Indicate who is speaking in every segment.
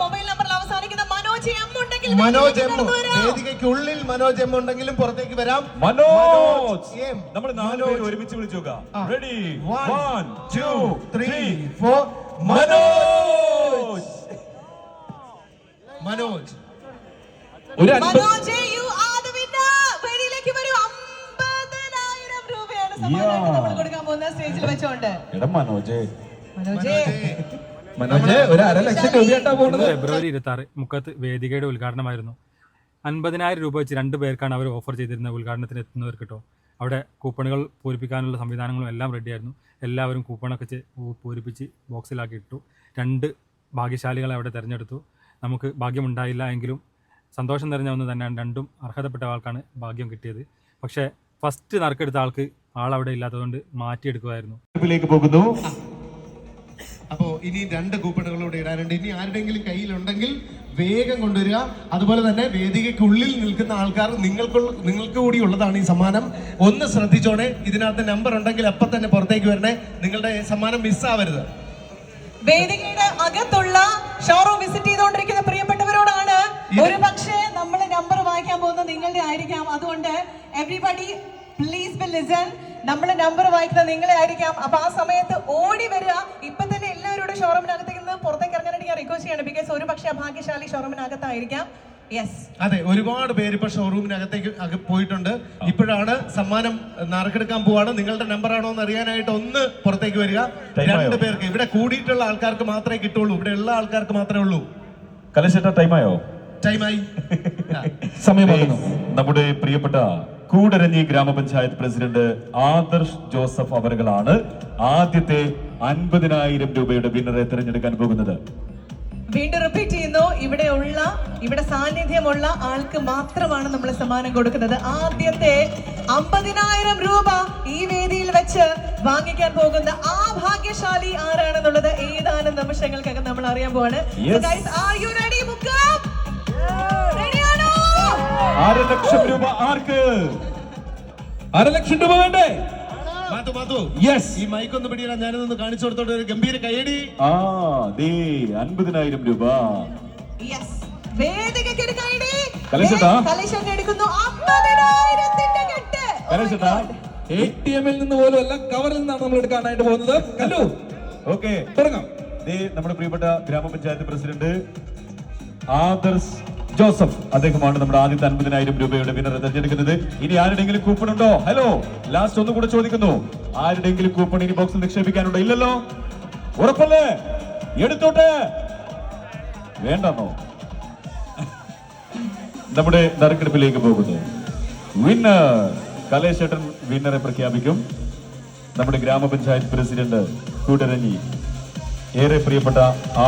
Speaker 1: Mobile നമ്പറിൽ അവസാനിക്കുന്ന Manoj M ഉണ്ടെങ്കിൽ
Speaker 2: മനോജ് എം
Speaker 1: വേദിയിലേക്ക്
Speaker 2: ഉള്ളിൽ മനോജ് എം ഉണ്ടെങ്കിലും പുറത്തേക്ക് വരാം.
Speaker 3: മനോജ്
Speaker 2: എം.
Speaker 3: നമ്മൾ നാലോ ഒരുമിച്ച് വിളിച്ചു ready one two
Speaker 2: three four
Speaker 3: Manoj!
Speaker 2: Manoj.
Speaker 4: ഒരു
Speaker 1: Manoj you are the winner വേദിയിലേക്ക് വരൂ. രൂപയാണ് സമ്മാനമായിട്ട്
Speaker 3: Yeah.
Speaker 1: നമ്മൾ കൊടുക്കാൻ പോകുന്ന സ്റ്റേജിൽ വെച്ചോണ്ട്.
Speaker 3: എടാ മനോജ്.
Speaker 1: മനോജ്.
Speaker 4: മനോജ് ഒരു അര ലക്ഷം രൂപയായിട്ടാ പോകുന്നത്.
Speaker 5: ഫെബ്രുവരി ഇരുപത്തി ആറ് മുക്കത്ത് വേദികയുടെ ഉദ്ഘാടനമായിരുന്നു. അൻപതിനായിരം രൂപ വെച്ച് രണ്ട് പേർക്കാണ് അവർ ഓഫർ ചെയ്തിരുന്നത് ഉദ്ഘാടനത്തിന് എത്തുന്നവർ കേട്ടോ അവിടെ കൂപ്പണുകൾ പൂരിപ്പിക്കാനുള്ള സംവിധാനങ്ങളും എല്ലാം റെഡിയായിരുന്നു എല്ലാവരും കൂപ്പണൊക്കെ പൂരിപ്പിച്ച് ബോക്സിലാക്കി ഇട്ടു. രണ്ട് ഭാഗ്യശാലികളെ അവിടെ തിരഞ്ഞെടുത്തു. നമുക്ക് ഭാഗ്യമുണ്ടായില്ല എങ്കിലും സന്തോഷം നിറഞ്ഞ ഒന്ന് തന്നെയാണ്. രണ്ടും അർഹതപ്പെട്ട ആൾക്കാണ് ഭാഗ്യം കിട്ടിയത്. പക്ഷേ ഫസ്റ്റ് നറുക്കെടുത്ത ആൾക്ക് ആളവിടെ ഇല്ലാത്തതുകൊണ്ട് മാറ്റിയെടുക്കുമായിരുന്നു.
Speaker 3: പോകുന്നു.
Speaker 2: അപ്പോ ഇനി രണ്ട് കൂപ്പണുകളോട് ഇടാനുണ്ട്. ഇനി ആരുടെങ്കിലും കയ്യിലുണ്ടെങ്കിൽ വേഗം കൊണ്ടുവരിക. അതുപോലെ തന്നെ വേദികയ്ക്കുള്ളിൽ നിൽക്കുന്ന ആൾക്കാർ നിങ്ങൾക്ക് നിങ്ങൾക്ക് കൂടി ഉള്ളതാണ് ഈ സമ്മാനം. ഒന്ന് ശ്രദ്ധിച്ചോണേ. ഇതിനകത്ത് നമ്പർ ഉണ്ടെങ്കിൽ അപ്പൊ തന്നെ പുറത്തേക്ക് വരണേ. നിങ്ങളുടെ സമ്മാനം മിസ്സാവരുത്
Speaker 1: വേദികയുടെ അകത്തുള്ള ഷോറൂം വിസിറ്റ് ചെയ്തുകൊണ്ടിരിക്കുന്ന പ്രിയപ്പെട്ടവരോടാണ് ഒരു പക്ഷേ നമ്മൾ നമ്പർ വായിക്കാൻ പോകുന്നത് നിങ്ങളുടെ ആയിരിക്കാം. അതുകൊണ്ട് എവറിബഡി പ്ലീസ് ബി ലിസൺ നമ്മൾ നമ്പർ വായിക്കുന്നത് നിങ്ങളെ ആയിരിക്കാം. അപ്പൊ ആ സമയത്ത് ഓടി വരിക. ഇപ്പൊ തന്നെ ഷോറൂമിനകത്തേക്ക് നിന്ന് പുറത്തേക്ക് ഇറങ്ങാനായിട്ട് ഞാൻ റിക്വസ്റ്റ് ചെയ്യണം. ബിക്കോസ് ഒരു പക്ഷേ ഭാഗ്യശാലി ഷോറൂമിനകത്തായിരിക്കാം. യെസ്
Speaker 2: അതെ ഒരുപാട് പേര് ഇപ്പൊ ഷോറൂമിനകത്തേക്ക് അക പോയിട്ടുണ്ട്. ഇപ്പോഴാണ് സമ്മാനം നറുക്കെടുക്കാൻ പോവാണ്. നിങ്ങളുടെ നമ്പർ ആണോ എന്ന് അറിയാനായിട്ട് ഒന്ന് പുറത്തേക്ക് വരിക.
Speaker 3: Time ആയോ?
Speaker 2: രണ്ട് പേർക്ക്. ഇവിടെ കൂടിയിട്ടുള്ള ആൾക്കാർക്ക് മാത്രമേ കിട്ടുള്ളൂ. ഇവിടെ ഉള്ള ആൾക്കാർക്ക് മാത്രമേ ഉള്ളൂ.
Speaker 3: കലശേട്ട ടൈമായോ
Speaker 2: ടൈമായി
Speaker 4: സമയമാകുന്നു.
Speaker 3: നമ്മുടെ പ്രിയപ്പെട്ട കൂടരഞ്ഞി ഗ്രാമപഞ്ചായത്ത് പ്രസിഡന്റ് ആദർശ് ജോസഫ് അവറുകളാണ് ആദ്യത്തെ അൻപതിനായിരം രൂപയുടെ വിന്നറെ തിരഞ്ഞെടുക്കാൻ പോകുന്നത്
Speaker 1: വീണ്ടും റിപ്പീറ്റ് ചെയ്യുന്നു ഇവിടെ ഉള്ള ഇവിടെ സാന്നിധ്യമുള്ള ആൾക്ക് മാത്രമാണ് നമ്മൾ സമ്മാനം കൊടുക്കുന്നത് ആദ്യത്തെ അമ്പതിനായിരം രൂപ ഈ വേദിയിൽ വെച്ച് വാങ്ങിക്കാൻ പോകുന്ന ആ ഭാഗ്യശാലി ആരാണെന്നുള്ളത് ഏതാനും നിമിഷങ്ങൾക്കകം നമ്മൾ അറിയാൻ പോവാണ്
Speaker 3: Yes.
Speaker 1: So guys, are you ready? Book up. Ready ആണോ?
Speaker 3: അര ലക്ഷം രൂപ ആർക്ക്
Speaker 4: അര ലക്ഷം രൂപ വേണ്ടേ
Speaker 2: മാത്തു മാത്തു.
Speaker 4: യെസ്
Speaker 2: ഈ മൈക്ക് ഒന്ന് പിടിയില്ല ഞാനൊന്ന് കാണിച്ചു കൊടുത്തോട്ട് ഒരു ഗംഭീര കൈയടി
Speaker 3: ആ ദേ അൻപതിനായിരം രൂപ.
Speaker 1: യെസ് വേദികയ്ക്ക് ഒരു കൈയടി.
Speaker 3: കലേശേട്ടാ.
Speaker 1: ദേ, കലേശേട്ടൻ എടുക്കുന്നു. അമ്പതിനായിരത്തിന്റെ കെട്ട്.
Speaker 3: കലേശേട്ടാ.
Speaker 4: എ ടി എമ്മിൽ നിന്ന് പോലും അല്ല കവറിൽ നിന്നാണ് നമ്മൾ എടുക്കാനായിട്ട് പോകുന്നത്. കല്ലു.
Speaker 3: ഓക്കെ
Speaker 4: തുടങ്ങാം.
Speaker 3: ദേ നമ്മുടെ പ്രിയപ്പെട്ട ഗ്രാമപഞ്ചായത്ത് പ്രസിഡന്റ് ആദർശ് ജോസഫ് അദ്ദേഹമാണ് നമ്മുടെ ആദ്യത്തെ അൻപതിനായിരം രൂപയുടെ വിനർ തിരഞ്ഞെടുക്കുന്നത്. ഇനി ആരുടെങ്കിലും കൂപ്പൺ ഉണ്ടോ? ഹലോ ലാസ്റ്റ് ഒന്നും കൂടെ ചോദിക്കുന്നു. ആരുടെങ്കിലും കൂപ്പൺ ഇനി ബോക്സിൽ നിക്ഷേപിക്കാനുണ്ടോ? ഇല്ലല്ലോ. ഉറപ്പല്ലേ? എടുത്തോട്ടെ. വേണ്ടെന്നോ? നമ്മുടെ നറുക്കെടുപ്പിലേക്ക് പോകുന്നു. വിന്നർ കലേശേട്ടൻ വിന്നറെ പ്രഖ്യാപിക്കും. നമ്മുടെ ഗ്രാമപഞ്ചായത്ത് പ്രസിഡന്റ് കൂട്ടരഞ്ഞി ഏറെ പ്രിയപ്പെട്ട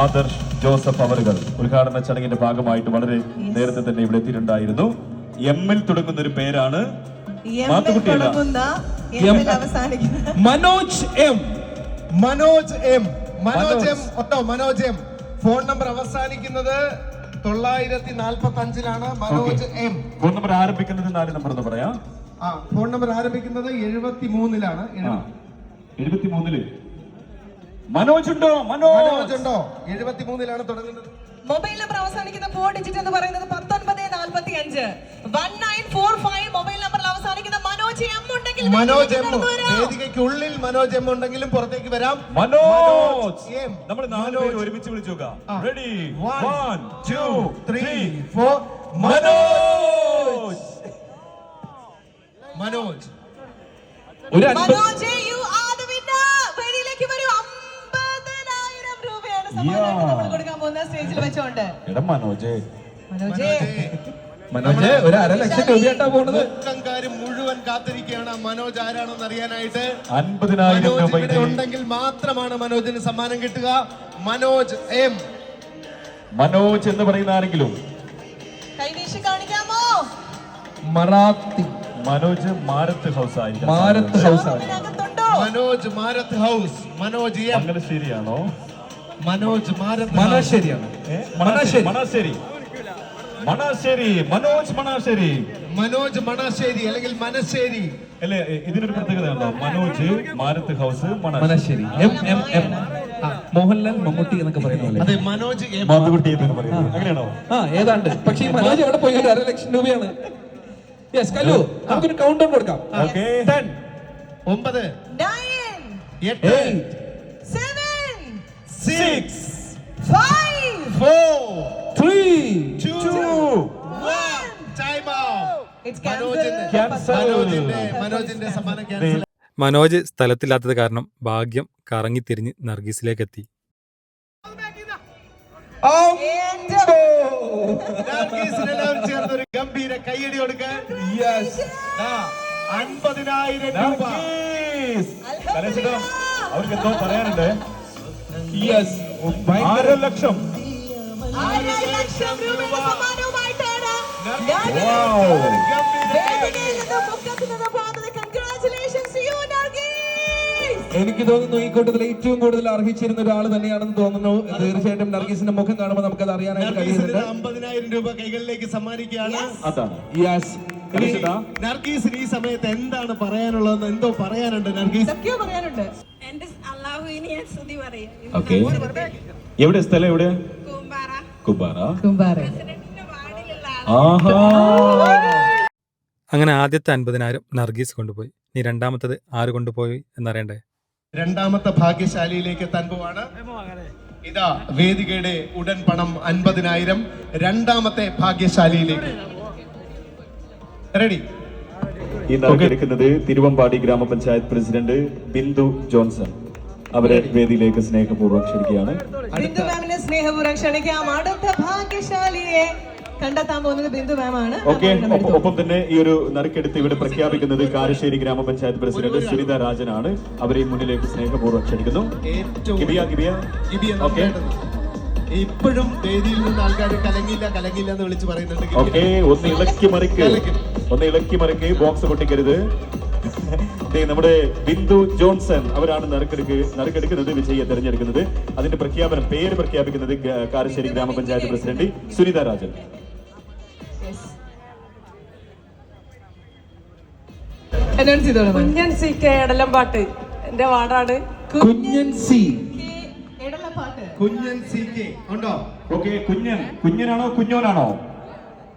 Speaker 3: ആദർശ് ജോസഫ് അവറുകൾ ഉദ്ഘാടന ചടങ്ങിന്റെ ഭാഗമായിട്ട് വളരെ നേരത്തെ തന്നെ ഇവിടെ എത്തിയിട്ടുണ്ടായിരുന്നു. എമ്മിൽ തുടങ്ങുന്ന ഒരു പേരാണ്
Speaker 4: Manoj M
Speaker 2: Manoj M Manoj M. Auto Manoj M phone number അവസാനിക്കുന്നത് തൊള്ളായിരത്തി നാൽപ്പത്തി അഞ്ചിലാണ് മനോജ് എം
Speaker 3: ഫോൺ നമ്പർ ആരംഭിക്കുന്നത് നാല് നമ്പർ എന്ന് പറയാം.
Speaker 2: ആ ഫോൺ നമ്പർ ആരംഭിക്കുന്നത് എഴുപത്തി മൂന്നിലാണ്
Speaker 3: എഴുപത്തി മൂന്നിൽ മനോജ് ഉണ്ടോ മനോജ്
Speaker 2: ഉണ്ടോ എഴുപത്തി മൂന്നിലാണ് തുടങ്ങുന്നത്.
Speaker 1: മൊബൈൽ നമ്പർ അവസാനിക്കുന്ന ഫോർ ഡിജിറ്റ് എന്ന് പറയുന്നത് പത്തൊൻപത് നാൽപ്പത്തി അഞ്ച് one nine four five mobile നമ്പറിൽ അവസാനിക്കുന്ന മനോജ് എം ഉണ്ടെങ്കിൽ
Speaker 2: മനോജ് എം വേദികയ്ക്കുള്ളിൽ മനോജ് എം ഉണ്ടെങ്കിലും പുറത്തേക്ക് വരാം.
Speaker 3: മനോജ്
Speaker 2: എം.
Speaker 3: നമ്മൾ നാല് പേര് ഒരുമിച്ച് വിളിച്ചു നോക്കാം. Ready one two
Speaker 2: three four
Speaker 3: Manoj!
Speaker 2: Manoj.
Speaker 4: ഒരു അൻപത്
Speaker 1: മനോജ് കൊടുക്കാൻ പോകുന്ന സ്റ്റേജിൽ വെച്ചോണ്ട്.
Speaker 3: എടാ മനോജ്.
Speaker 1: മനോജ്.
Speaker 4: മനോജ് ഒരു അര ലക്ഷം രൂപയായിട്ടാ
Speaker 2: പോണത്. മുഴുവൻ കാത്തിരിക്കുകയാണ്. മനോജ് ആരാണെന്ന് അറിയാനായിട്ട്?
Speaker 3: അൻപതിനായിരം
Speaker 2: മനോജ്
Speaker 3: രൂപ
Speaker 2: ഉണ്ടെങ്കിൽ മാത്രമാണ് മനോജിന് സമ്മാനം കിട്ടുക. മനോജ് എം.
Speaker 3: മനോജ് എന്ന് പറയുന്ന ആരെങ്കിലും?
Speaker 1: കാണിക്കാമോ?
Speaker 4: മറാത്തി.
Speaker 3: മനോജ് മാരത്ത് ഹൗസ് ആയിരിക്കും.
Speaker 4: Marath house
Speaker 2: Manoj Marath house. Manoj M.
Speaker 3: അങ്ങനെ ശരിയാണോ?
Speaker 2: മനോജ് ഹൗസ്.
Speaker 4: മണാശ്ശേരിയാണ് മണാശ്ശേരി.
Speaker 3: മനോജ് മണാശ്ശേരി
Speaker 2: മനോജ് മണാശ്ശേരി അല്ലെങ്കിൽ മനശ്ശേരി.
Speaker 3: അല്ലെ ഇതിനൊരു പ്രത്യേകത ഉണ്ടോ? Manoj Marath house Manassery
Speaker 4: M M M.
Speaker 2: ആ,
Speaker 4: മോഹൻലാൽ മമ്മൂട്ടി എന്നൊക്കെ പറയുന്നുണ്ട്
Speaker 2: അതെ മനോജ് എ.
Speaker 3: മാത്തുകുട്ടി എന്ന് പറയുന്നത്. അങ്ങനെയാണോ?
Speaker 4: ആ ഏതാണ്ട്. പക്ഷേ ഈ മനോജ് എവിടെ പോയി ഒരു അര ലക്ഷം രൂപയാണ്. യെസ് കല്ലു നമുക്കൊരു കൗണ്ട് കൊടുക്കാം.
Speaker 3: ഓക്കെ.
Speaker 2: ഒമ്പത്. എട്ട്. Six
Speaker 1: five,
Speaker 2: four,
Speaker 4: three,
Speaker 2: two, two one. Time out.
Speaker 1: It's
Speaker 2: മനോജിന്റെ
Speaker 1: cancelled.
Speaker 2: മനോജിന്റെ മനോജിന്റെ സമ്മാനം ക്യാൻസൽ
Speaker 5: മനോജ് സ്ഥലത്തില്ലാത്തത് കാരണം ഭാഗ്യം കറങ്ങിത്തിരിഞ്ഞ് നർഗീസിലേക്ക് എത്തി
Speaker 1: And,
Speaker 2: എല്ലാവരും ചേർന്ന് ഒരു ഗംഭീര കൈയടി കൊടുക്കാൻ.
Speaker 4: യെസ്
Speaker 2: അൻപതിനായിരം രൂപ.
Speaker 3: കലേശിട്ടോ അവർക്ക് എന്തോ പറയാനുണ്ട്. ആറ് ലക്ഷം.
Speaker 4: എനിക്ക് തോന്നുന്നു ഈ കൂട്ടത്തിൽ ഏറ്റവും കൂടുതൽ അർഹിച്ചിരുന്ന ഒരാൾ തന്നെയാണെന്ന് തോന്നുന്നു. തീർച്ചയായിട്ടും നർഗീസിന്റെ മുഖം കാണുമ്പോൾ നമുക്ക് അത് അറിയാനായിട്ട് കഴിയുന്നുണ്ട്.
Speaker 2: അമ്പതിനായിരം രൂപ കൈകളിലേക്ക് സമ്മാനിക്കുകയാണ്.
Speaker 3: അതാണ്.
Speaker 4: യെസ്
Speaker 2: നർഗീസിന് ഈ സമയത്ത് എന്താണ് പറയാനുള്ളതെന്ന് എന്തോ പറയാനുണ്ട് നർഗീസ്?
Speaker 1: പറയാനുണ്ട്.
Speaker 3: ഓക്കെ. എവിടെ? സ്ഥലം എവിടെ? കുബാറ
Speaker 6: കുബാറ
Speaker 3: ആഹാ.
Speaker 5: അങ്ങനെ ആദ്യത്തെ അൻപതിനായിരം നർഗീസ് കൊണ്ടുപോയി. ഇനി രണ്ടാമത്തത് ആര് കൊണ്ടുപോയി എന്നറിയണ്ടേ?
Speaker 2: രണ്ടാമത്തെ ഭാഗ്യശാലിയിലേക്ക് എത്താൻ പോവാണ്. ഇതാ വേദികയുടെ ഉടൻ പണം അൻപതിനായിരം. രണ്ടാമത്തെ ഭാഗ്യശാലിയിലേക്ക്. റെഡി
Speaker 3: ഈ എടുക്കുന്നത് തിരുവമ്പാടി ഗ്രാമപഞ്ചായത്ത് പ്രസിഡന്റ് ബിന്ദു ജോൺസൺ. അവരെ വേദിയിലേക്ക് സ്നേഹപൂർവം ക്ഷണിക്കുകയാണ്.
Speaker 1: ബിന്ദു മാമിനെ സ്നേഹപൂർവം ക്ഷണിക്കാം അടുത്ത ഭാഗ്യശാലിയെ കണ്ടെത്താൻ പോകുന്നത് ബിന്ദു മാമാണ്.
Speaker 3: ഓക്കെ ഒപ്പം തന്നെ ഈ ഒരു നറുക്കെടുത്ത് ഇവിടെ പ്രഖ്യാപിക്കുന്നത് കാരശ്ശേരി ഗ്രാമപഞ്ചായത്ത് പ്രസിഡന്റ് സുനിത രാജനാണ്. അവരെ മുന്നിലേക്ക് സ്നേഹപൂർവം ക്ഷണിക്കുന്നു. ഗിബിയ ഗിബിയ ഓക്കെ.
Speaker 2: ഇപ്പോഴും വേദിയിൽ നിന്ന് ആൾക്കാർ കലങ്ങില്ല കലങ്ങില്ല എന്ന് വിളിച്ച് പറയുന്നുണ്ട്.
Speaker 3: ഓക്കെ ഒന്ന് ഇളക്കി മറിക്ക്. ഒന്ന് ഇളക്കി മറിക്ക്. ബോക്സ് പൊട്ടിക്കരുത്. നമ്മുടെ ബിന്ദു ജോൺസൺ അവരാണ് നറുക്കെടുക്ക് നറുക്കെടുക്കുന്നത് വിജയെ തെരഞ്ഞെടുക്കുന്നത്. അതിന്റെ പ്രഖ്യാപനം പേര് പ്രഖ്യാപിക്കുന്നത് കാരശ്ശേരി ഗ്രാമപഞ്ചായത്ത് president Sunitha Rajan.
Speaker 6: Kunjan C K Edalampattu എന്റെ വാർഡാണ്.
Speaker 4: Kunjan C.
Speaker 2: Kunjan C K. ഉണ്ടോ?
Speaker 3: ഓക്കെ കുഞ്ഞൻ. കുഞ്ഞനാണോ കുഞ്ഞോനാണോ?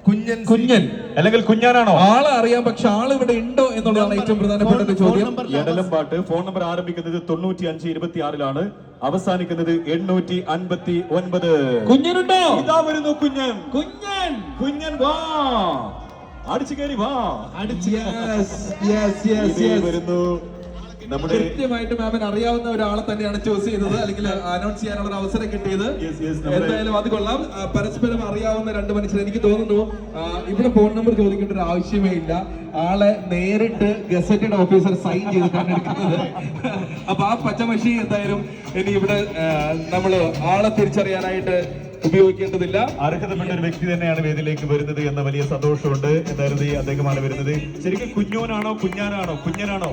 Speaker 2: കുഞ്ഞൻ
Speaker 4: കുഞ്ഞൻ
Speaker 3: അല്ലെങ്കിൽ കുഞ്ഞാനാണോ?
Speaker 4: ആളെ അറിയാം പക്ഷെ ആൾ ഇവിടെ ഉണ്ടോ എന്നുള്ളതാണ് ഏറ്റവും പ്രധാനപ്പെട്ട ഒരു ചോദ്യം.
Speaker 3: എടലം പാട്ട് ഫോൺ നമ്പർ ആരംഭിക്കുന്നത് തൊണ്ണൂറ്റി അഞ്ച് ഇരുപത്തി ആറിലാണ് അവസാനിക്കുന്നത് എണ്ണൂറ്റി അൻപത്തി ഒൻപത്
Speaker 4: കുഞ്ഞനുണ്ടോ?
Speaker 3: ഇതാ വരുന്നു കുഞ്ഞൻ.
Speaker 4: കുഞ്ഞൻ.
Speaker 3: കുഞ്ഞൻ വാ. അടിച്ചു കയറി വാ.
Speaker 2: അടിച്ചു
Speaker 4: യെസ് യെസ് യെസ് യെസ്
Speaker 3: വരുന്നു. നമ്മുടെ
Speaker 4: കൃത്യമായിട്ട് മാമിന് അറിയാവുന്ന ഒരാളെ തന്നെയാണ് ചൂസ് ചെയ്തത്. അല്ലെങ്കിൽ അനൗൺസ് ചെയ്യാനുള്ള ഒരു അവസരം കിട്ടിയത്. എന്തായാലും അത് കൊള്ളാം. പരസ്പരം അറിയാവുന്ന രണ്ട് മനുഷ്യർ എനിക്ക് തോന്നുന്നു ഇവിടെ ഫോൺ നമ്പർ ചോദിക്കേണ്ട ഒരു ആവശ്യമേ ഇല്ല. ആളെ നേരിട്ട് ഗസറ്റഡ് ഓഫീസർ സൈൻ ചെയ്തിട്ടാണ് എടുക്കുന്നത്. അപ്പൊ ആ പച്ചമഷി എന്തായാലും ഇനി ഇവിടെ നമ്മൾ ആളെ തിരിച്ചറിയാനായിട്ട് ഉപയോഗിക്കേണ്ടതില്ല.
Speaker 3: അർഹതപ്പെട്ട ഒരു വ്യക്തി തന്നെയാണ് വേദിയിലേക്ക് വരുന്നത് എന്ന വലിയ സന്തോഷമുണ്ട്. എന്തായാലും ഈ അദ്ദേഹമാണ് വരുന്നത്? ശരിക്കും കുഞ്ഞോനാണോ കുഞ്ഞാനാണോ? കുഞ്ഞനാണോ?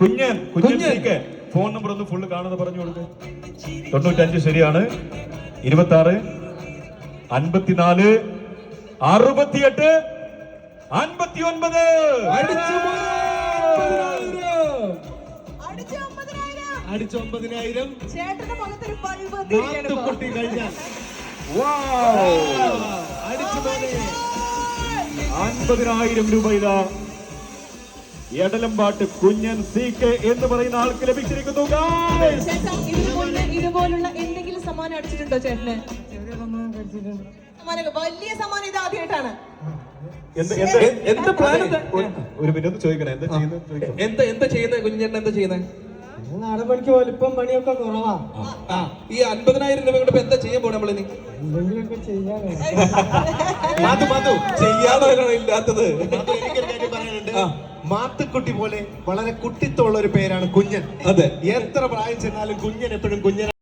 Speaker 3: കുഞ്ഞൻ കുഞ്ഞൻ
Speaker 4: കുഞ്ഞൻ.
Speaker 3: ഫോൺ നമ്പർ ഒന്ന് ഫുള്ള് കാണുന്നത് പറഞ്ഞു കൊടുക്ക്. തൊണ്ണൂറ്റഞ്ച് ശരിയാണ്. ഇരുപത്തി ആറ് അൻപത്തിനാല് അറുപത്തിയെട്ട് അൻപത്തി ഒൻപത്
Speaker 2: ഒമ്പതിനായിരം
Speaker 1: ചേട്ടന്റെ മുഖത്തൊരു.
Speaker 2: പൊട്ടി കഴിഞ്ഞാൽ.
Speaker 3: അടിച്ചു അൻപതിനായിരം രൂപ ഇതാ. എടലമ്പാട്ട് കുഞ്ഞൻ സി കെ എന്ന് പറയുന്ന ആൾക്ക് ലഭിച്ചിരിക്കുന്നു
Speaker 1: ഇതുപോലുള്ള എന്തെങ്കിലും സമ്മാനം അടിച്ചിട്ടുണ്ടോ ചേട്ടന്? വലിയ സമ്മാനം ഇത് ആദ്യമായിട്ടാണ്?
Speaker 3: ഒരു- മിനിറ്റ് ചോദിക്കണേ എന്താ.
Speaker 4: എന്താ എന്താ ചെയ്യുന്നത്? കുഞ്ഞേട്ടൻ എന്താ ചെയ്യുന്നത്?
Speaker 7: നാടൻ പണിക്ക് വലിപ്പം പണിയൊക്കെ കുറവാ.
Speaker 4: ഈ അൻപതിനായിരം രൂപ കൊണ്ട് എന്താ ചെയ്യാൻ പോണേ നമ്മളിനി?
Speaker 7: എന്തെങ്കിലുമൊക്കെ
Speaker 4: ചെയ്യാൻ ഇല്ലാത്തത്?
Speaker 2: പറയാനുണ്ട്. മാത്തുക്കുട്ടി പോലെ വളരെ കുട്ടിത്തമുള്ള ഒരു പേരാണ് കുഞ്ഞൻ.
Speaker 4: അതെ.
Speaker 2: എത്ര പ്രായം ചെന്നാലും കുഞ്ഞൻ എപ്പോഴും കുഞ്ഞൻ